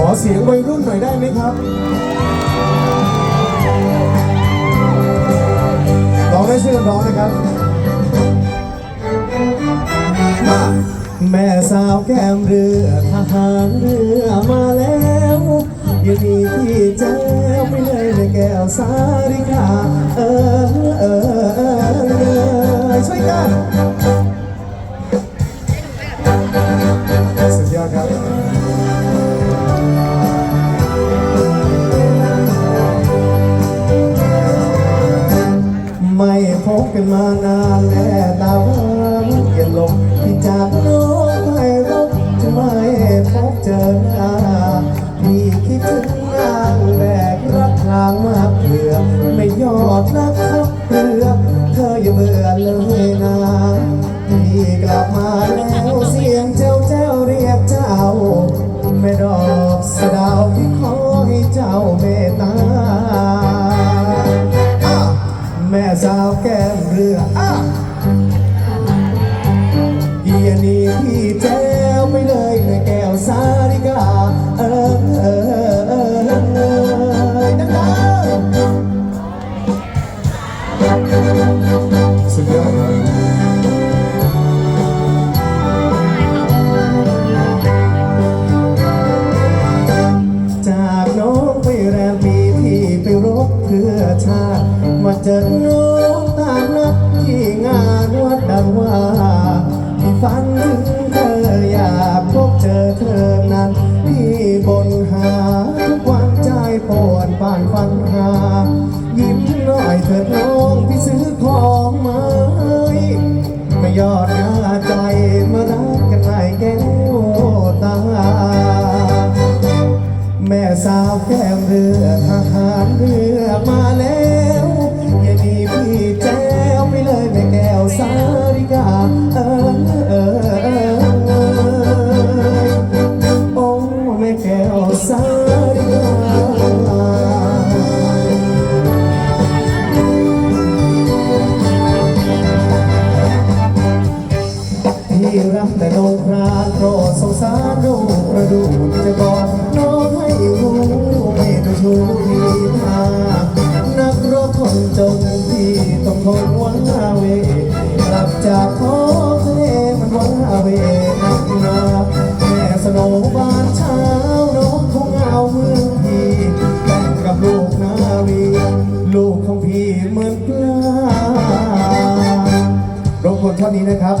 ขอเสียงวัยรุ่นหน่อยได้ไหมครับร้องได้ช่วยกันร้องนะครับมาแม่สาวแก้มเรือทหารเรือมาแล้วยังมีที่เจ้าไม่เลยในแก้วสาริกาเออเออเออเออช่วยกันสุดยอดครับ กันมานานแน่ตาหวานเย็นลมที่จากน้องไปรบจะไม่พบเจอหน้าพี่คิดถึงนางแบกรักทางมาเพื่อไม่ยอดนักขับเรือเธออย่าเบื่อเลยนะพี่กลับมาแล้วเสียงเจ้าเจ้าเรียกเจ้าไม่ดอกสะดาวที่ขอให้เจ้าเมตตาแม่สาวแก้ม รืออะเฮียนี่พี่แจ้วไปเลยางว่าที่ฝันถึงเธออยากพบเจอเธอนั้นพี่บนหาทุกวันใจปวดบ้านฝันหา ยิ้มหน่อยเถิดน้องพี่ซื้อของมาให้ไม่ยอดหน้าใจมารักกันไม่แก้วตา แม่สาวแก้มเรือทหารเรือมาแล้ว กระดูจะบอกน้องให้รู้ไม่ต้องชูทีมานักรบคนจนที่ต้องทนวันเวกลับจากท้องทะเลมันวันเวนักหนาแม่สโนบ้านเช้าน้องคงเอาเมืองพี่แต่งกับลูกนาวีลูกของพี่เหมือนปลารบกวนท่อนนี้นะครับ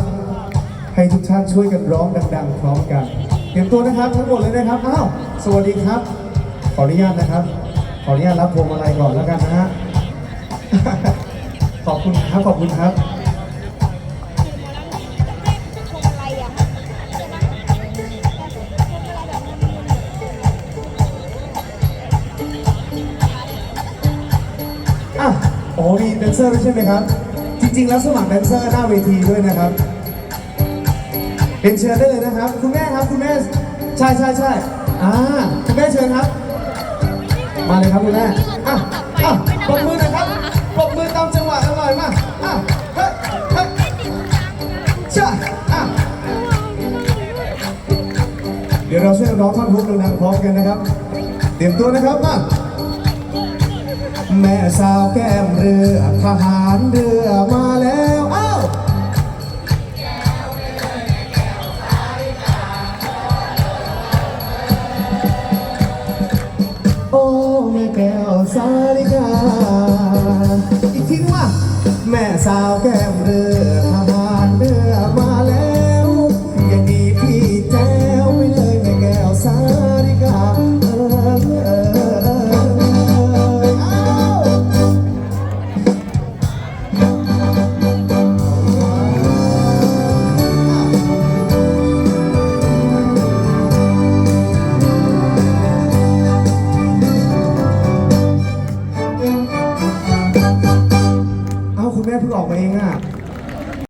ให้ทุกท่านช่วยกันร้องดัง ๆ พร้อมกัน เตรียมตัวนะครับทั้งหมดเลยนะครับอ้าวสวัสดีครับ ขออนุญาตนะครับ ขออนุญาตรับพวงมาลัยก่อนแล้วกันนะฮะขอบคุณครับขอบคุณครับอะไรอะใช่ไหมอะไรแบบนั้นอะโอ้มีแดนเซอร์ด้วยใช่ไหมครับ จริง ๆ แล้วสมัครแดนเซอร์หน้าเวทีด้วยนะครับ เป็นเชิญได้เลยนะครับ คุณแม่ครับคุณแม่ใช่ใช่ใช่อ่าคุณแม่เชิญครับ มาเลยครับคุณแม่อะอะปรบมือหนะครับปรบมือตามจังหวะอร่อยมากอะเฮ้ยเฮ้ยใช่อะเดี๋ยวเราช่วยร้องท่อนฮุกดังๆพร้อมกันนะครับ เตรียมตัวนะครับมาแม่สาวแก้มเรือทหารเรือมา แม่แก้วสาลิกา อีกทีนึงว่า แม่สาวแก้มเรือ อกเองอะ